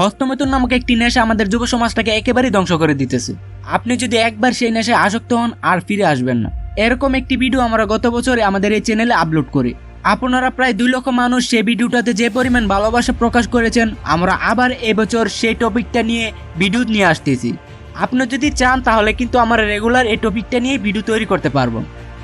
হস্তমৈথুন নামক একটি নেশা আমাদের যুব সমাজটাকে একেবারেই ধ্বংস করে দিতেছে। আপনি যদি একবার সেই নেশায় আসক্ত হন, আর ফিরে আসবেন না। এরকম একটি ভিডিও আমরা গত বছরে আমাদের এই চ্যানেলে আপলোড করি। আপনারা প্রায় দুই লক্ষ মানুষ সেই ভিডিওটাতে যে পরিমাণ ভালোবাসা প্রকাশ করেছেন, আমরা আবার এবছর সেই টপিকটা নিয়ে ভিডিও নিয়ে আসতেছি। আপনি যদি চান, তাহলে কিন্তু আমরা রেগুলার এই টপিকটা নিয়ে ভিডিও তৈরি করতে পারব।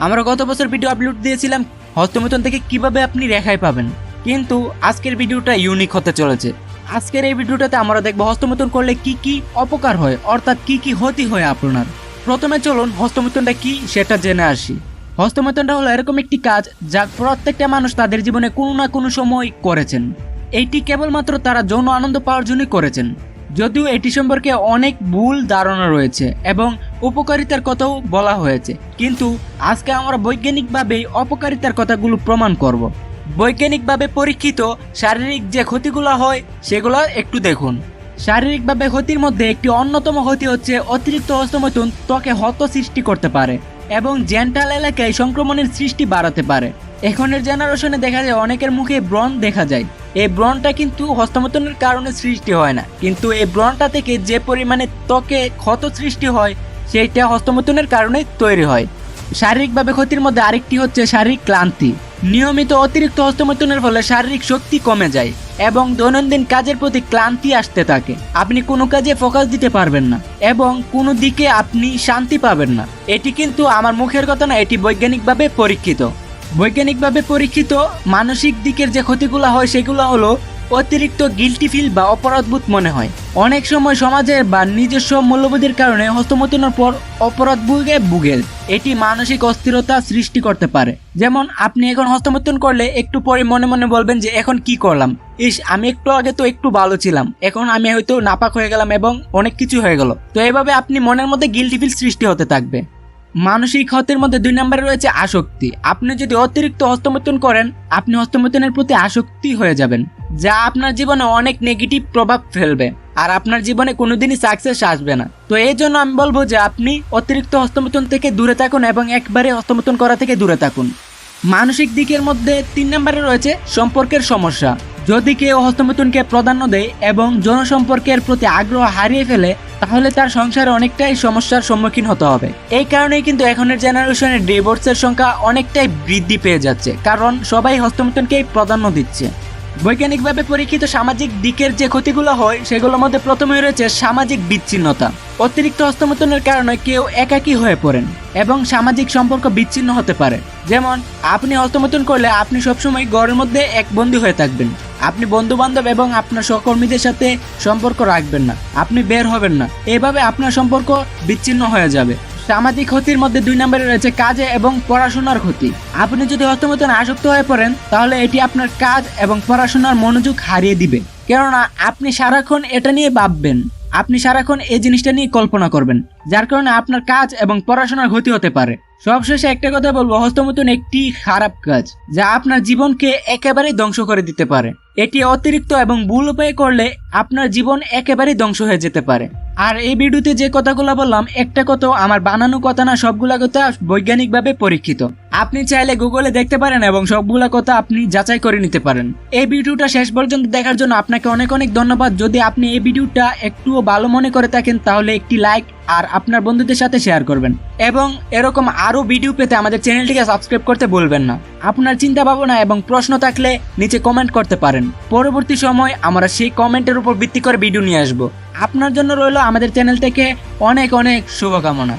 আমরা গত বছর ভিডিও আপলোড দিয়েছিলাম, হস্তমৈথুন থেকে কীভাবে আপনি রেখাই পাবেন। কিন্তু আজকের ভিডিওটা ইউনিক হতে চলেছে। আজকের এই ভিডিওটাতে আমরা দেখব হস্তমৈথুন করলে কি কি অপকার হয়, অর্থাৎ কি কি ক্ষতি হয় আপনার। প্রথমে চলুন হস্তমৈথুনটা কি সেটা জেনে আসি। হস্তমৈথুনটা হলো এরকম একটি কাজ যা প্রত্যেকটা মানুষ তাদের জীবনে কোনো না কোনো সময় করেছেন। এইটি কেবলমাত্র তারা যৌন আনন্দ পাওয়ার জন্যই করেছেন। যদিও এটি সম্পর্কে অনেক ভুল ধারণা রয়েছে এবং উপকারিতার কথাও বলা হয়েছে। কিন্তু আজকে আমরা বৈজ্ঞানিকভাবেই অপকারিতার কথাগুলো প্রমাণ করব। বৈজ্ঞানিকভাবে পরীক্ষিত শারীরিক যে ক্ষতিগুলো হয়, সেগুলো একটু দেখুন। শারীরিকভাবে ক্ষতির মধ্যে একটি অন্যতম ক্ষতি হচ্ছে অতিরিক্ত হস্তমৈথুন ত্বকে হত সৃষ্টি করতে পারে এবং জেন্টাল এলাকায় সংক্রমণের সৃষ্টি বাড়াতে পারে। এখনের জেনারেশনে দেখা যায় অনেকের মুখে ব্রণ দেখা যায়। এই ব্রণটা কিন্তু হস্তমৈথুনের কারণে সৃষ্টি হয় না। কিন্তু এই ব্রণটা থেকে যে পরিমাণে ত্বকে ক্ষত সৃষ্টি হয়, সেইটা হস্তমৈথুনের কারণে তৈরি হয়। শারীরিকভাবে ক্ষতির মধ্যে আরেকটি হচ্ছে শারীরিক ক্লান্তি। নিয়মিত অতিরিক্ত হস্তমৈথুনের ফলে শারীরিক শক্তি কমে যায় এবং দৈনন্দিন কাজের প্রতি ক্লান্তি আসতে থাকে। আপনি কোনো কাজে ফোকাস দিতে পারবেন না এবং কোনো দিকে আপনি শান্তি পাবেন না। এটি কিন্তু আমার মুখের কথা না, এটি বৈজ্ঞানিকভাবে পরীক্ষিত। বৈজ্ঞানিকভাবে পরীক্ষিত মানসিক দিকের যে ক্ষতিগুলো হয়, সেগুলো হলো অতিরিক্ত গিলটি ফিল বা অপরাধবোধ মনে হয়। অনেক সময় সমাজের বা নিজস্ব মূল্যবোধের কারণে হস্তমতনের পর অপরাধ ভুগে ভুগেল। এটি মানসিক অস্থিরতা সৃষ্টি করতে পারে। যেমন, আপনি এখন হস্তমৈথুন করলে একটু পরে মনে মনে বলবেন যে, এখন কি করলাম? ইস, আমি একটু আগে তো একটু ভালো ছিলাম। এখন আমি হয়তো নাপাক হয়ে গেলাম এবং অনেক কিছু হয়ে গেল। তো এইভাবে আপনি মনের মধ্যে গিলটি ফিল সৃষ্টি হতে থাকবে। মানসিক ক্ষতের মধ্যে দুই নম্বরে রয়েছে আসক্তি। আপনি যদি অতিরিক্ত হস্তমৈথুন করেন, আপনি হস্তমৈথুনের প্রতি আসক্তি হয়ে যাবেন, যা আপনার জীবনে অনেক নেগেটিভ প্রভাব ফেলবে আর আপনার জীবনে কোনোদিনই সাকসেস আসবে না। তো এই জন্য আমি বলব যে আপনি অতিরিক্ত হস্তমৈথুন থেকে দূরে থাকুন এবং একবারে হস্তমৈথুন করা থেকে দূরে থাকুন। মানসিক দিকের মধ্যে তিন নম্বরে রয়েছে সম্পর্কের সমস্যা। যদি কেউ হস্তমৈথুনকে প্রাধান্য দেয় এবং জনসম্পর্কের প্রতি আগ্রহ হারিয়ে ফেলে তাহলে তার সংসারে অনেকটাই সমস্যার সম্মুখীন হতে হবে। এই কারণেই কিন্তু এখনের জেনারেশনের ডিভোর্সের সংখ্যা অনেকটাই বৃদ্ধি পেয়ে যাচ্ছে, কারণ সবাই হস্তমৈথুনকেই প্রাধান্য দিচ্ছে। বৈজ্ঞানিকভাবে পরীক্ষিত সামাজিক দিকের যে ক্ষতিগুলো হয়, সেগুলোর মধ্যে প্রথমে রয়েছে সামাজিক বিচ্ছিন্নতা। অতিরিক্ত হস্তমৈথুনের কারণে কেউ একাকী হয়ে পড়েন এবং সামাজিক সম্পর্ক বিচ্ছিন্ন হতে পারে। যেমন, আপনি হস্তমৈথুন করলে আপনি সবসময় ঘরের মধ্যে এক বন্দী হয়ে থাকবেন। আপনি বন্ধু বান্ধব এবং আপনার সহকর্মীদের সাথে সম্পর্ক রাখবেন না। আপনি বের হবেন না। এভাবে আপনার সম্পর্ক বিচ্ছিন্ন হয়ে যাবে। সামাজিক ক্ষতির মধ্যে দুই নম্বরে রয়েছে কাজে এবং পড়াশোনার ক্ষতি। আপনি যদি হস্তমৈথুন আসক্ত হয়ে পড়েন, তাহলে এটি আপনার কাজ এবং পড়াশোনার মনোযোগ হারিয়ে দিবে। কেননা, আপনি সারাক্ষণ এটা নিয়ে ভাববেন। আপনি সারাক্ষণ এই জিনিসটা নিয়ে কল্পনা করবেন, যার কারণে আপনার কাজ এবং পড়াশোনার ক্ষতি হতে পারে। সবশেষে একটা কথা বলব, হস্তমৈথুন একটি খারাপ কাজ, যা আপনার জীবনকে একেবারেই ধ্বংস করে দিতে পারে। এটি অতিরিক্ত এবং ভুল উপায়ে করলে আপনার জীবন একেবারেই ধ্বংস হয়ে যেতে পারে। আর এই ভিডিওতে যে কথাগুলো বললাম, একটা কথা আমার বানানো কথা না, সবগুলা কথা বৈজ্ঞানিকভাবে পরীক্ষিত। আপনি চাইলে গুগলে দেখতে পারেন এবং সবগুলা কথা আপনি যাচাই করে নিতে পারেন। এই ভিডিওটা শেষ পর্যন্ত দেখার জন্য আপনাকে অনেক অনেক ধন্যবাদ। যদি আপনি এই ভিডিওটা একটুও ভালো মনে করে থাকেন, তাহলে একটি লাইক আর আপনার বন্ধুদের সাথে শেয়ার করবেন। এবং এরকম আরও ভিডিও পেতে আমাদের চ্যানেলটিকে সাবস্ক্রাইব করতে বলবেন না। আপনার চিন্তা ভাবনা এবং প্রশ্ন থাকলে নিচে কমেন্ট করতে পারেন। পরবর্তী সময় আমরা সেই কমেন্টের উপর ভিত্তি করে ভিডিও নিয়ে আসব। আপনার জন্য রইল আমাদের চ্যানেল থেকে অনেক অনেক শুভকামনা।